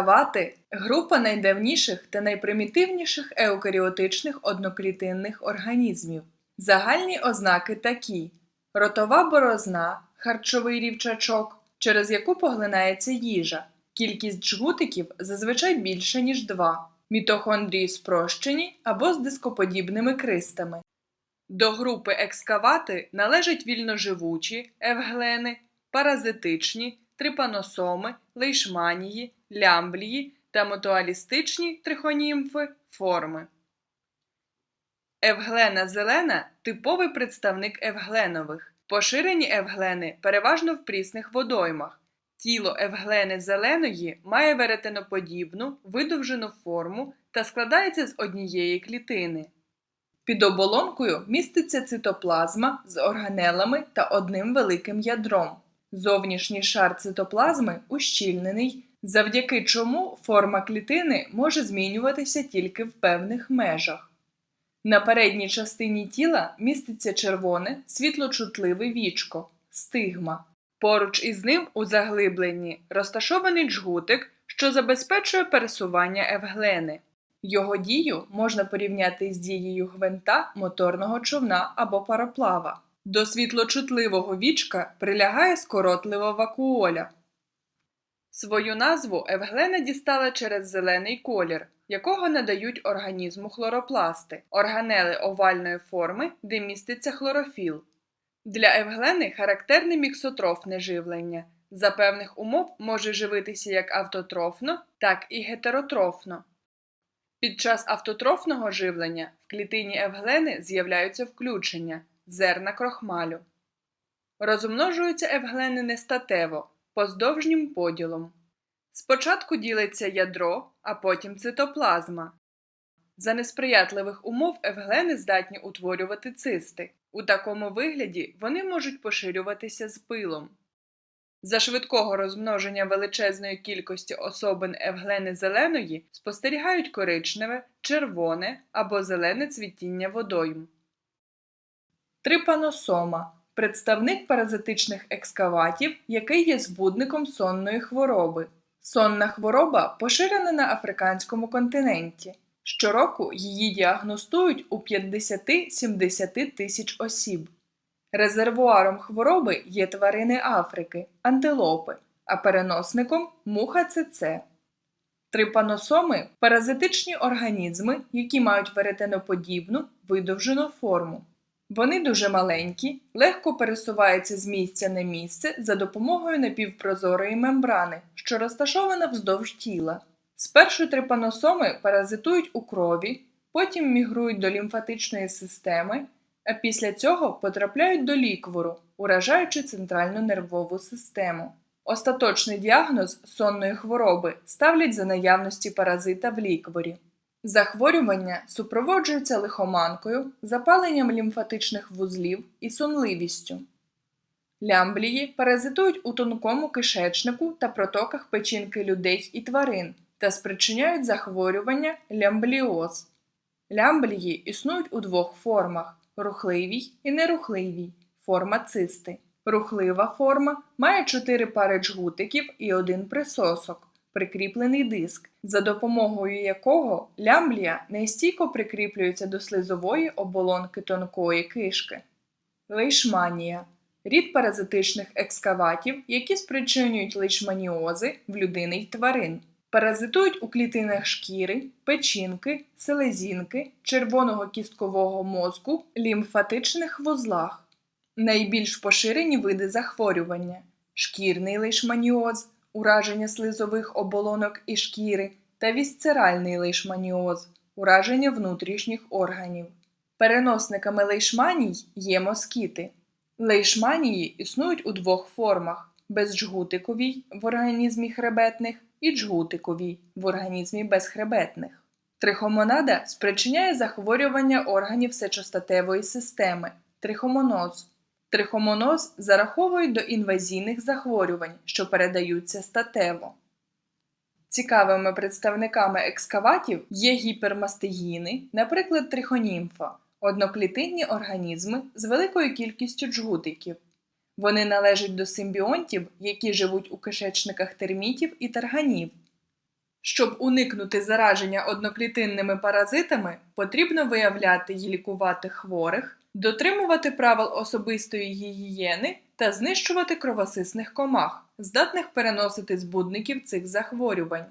Екскавати – група найдавніших та найпримітивніших еукаріотичних одноклітинних організмів. Загальні ознаки такі: ротова борозна, харчовий рівчачок, через яку поглинається їжа. Кількість жгутиків зазвичай більша, ніж два. Мітохондрії спрощені або з дископодібними кристами. До групи екскавати належать вільноживучі евглени, паразитичні, трипаносоми, лейшманії, лямблії та мутуалістичні трихонімфи форми. Евглена зелена типовий представник евгленових. Поширені евглени переважно в прісних водоймах. Тіло евглени зеленої має веретеноподібну, видовжену форму та складається з однієї клітини. Під оболонкою міститься цитоплазма з органелами та одним великим ядром. Зовнішній шар цитоплазми ущільнений, завдяки чому форма клітини може змінюватися тільки в певних межах. На передній частині тіла міститься червоне світлочутливе вічко стигма. Поруч із ним у заглибленні розташований джгутик, що забезпечує пересування евглени. Його дію можна порівняти з дією гвинта моторного човна або пароплава. До світлочутливого вічка прилягає скоротлива вакуоля. Свою назву евглена дістала через зелений колір, якого надають організму хлоропласти, органели овальної форми, де міститься хлорофіл. Для евглени характерне міксотрофне живлення. За певних умов може живитися як автотрофно, так і гетеротрофно. Під час автотрофного живлення в клітині евглени з'являються включення зерна крохмалю. Розмножуються евглени нестатево, поздовжнім поділом. Спочатку ділиться ядро, а потім цитоплазма. За несприятливих умов евглени здатні утворювати цисти. У такому вигляді вони можуть поширюватися з пилом. За швидкого розмноження величезної кількості особин евглени зеленої спостерігають коричневе, червоне або зелене цвітіння водойм. Трипаносома представник паразитичних екскаватів, який є збудником сонної хвороби. Сонна хвороба поширена на африканському континенті. Щороку її діагностують у 50-70 тисяч осіб. Резервуаром хвороби є тварини Африки, антилопи, а переносником муха ЦЦ. Трипаносоми паразитичні організми, які мають веретеноподібну видовжену форму. Вони дуже маленькі, легко пересуваються з місця на місце за допомогою напівпрозорої мембрани, що розташована вздовж тіла. Спершу трипаносоми паразитують у крові, потім мігрують до лімфатичної системи, а після цього потрапляють до ліквору, уражаючи центральну нервову систему. Остаточний діагноз сонної хвороби ставлять за наявності паразита в лікворі. Захворювання супроводжуються лихоманкою, запаленням лімфатичних вузлів і сонливістю. Лямблії паразитують у тонкому кишечнику та протоках печінки людей і тварин та спричиняють захворювання лямбліоз. Лямблії існують у двох формах рухливій і нерухливій форма цисти. Рухлива форма має чотири пари джгутиків і один присосок прикріплений диск, за допомогою якого лямблія нестійко прикріплюється до слизової оболонки тонкої кишки. Лейшманія рід паразитичних екскаватів, які спричинюють лейшманіози в людини й тварин. Паразитують у клітинах шкіри, печінки, селезінки, червоного кісткового мозку, лімфатичних вузлах. Найбільш поширені види захворювання шкірний лейшманіоз, ураження слизових оболонок і шкіри та вісцеральний лейшманіоз, ураження внутрішніх органів. Переносниками лейшманій є москіти. Лейшманії існують у двох формах безджгутиковій в організмі хребетних і джгутиковій в організмі безхребетних. Трихомонада спричиняє захворювання органів сечостатевої системи, трихомоноз. Трихомоноз зараховують до інвазійних захворювань, що передаються статево. Цікавими представниками екскаватів є гіпермастигіни, наприклад, трихонімфа, одноклітинні організми з великою кількістю джгутиків. Вони належать до симбіонтів, які живуть у кишечниках термітів і тарганів. Щоб уникнути зараження одноклітинними паразитами, потрібно виявляти і лікувати хворих, дотримувати правил особистої гігієни та знищувати кровосисних комах, здатних переносити збудників цих захворювань.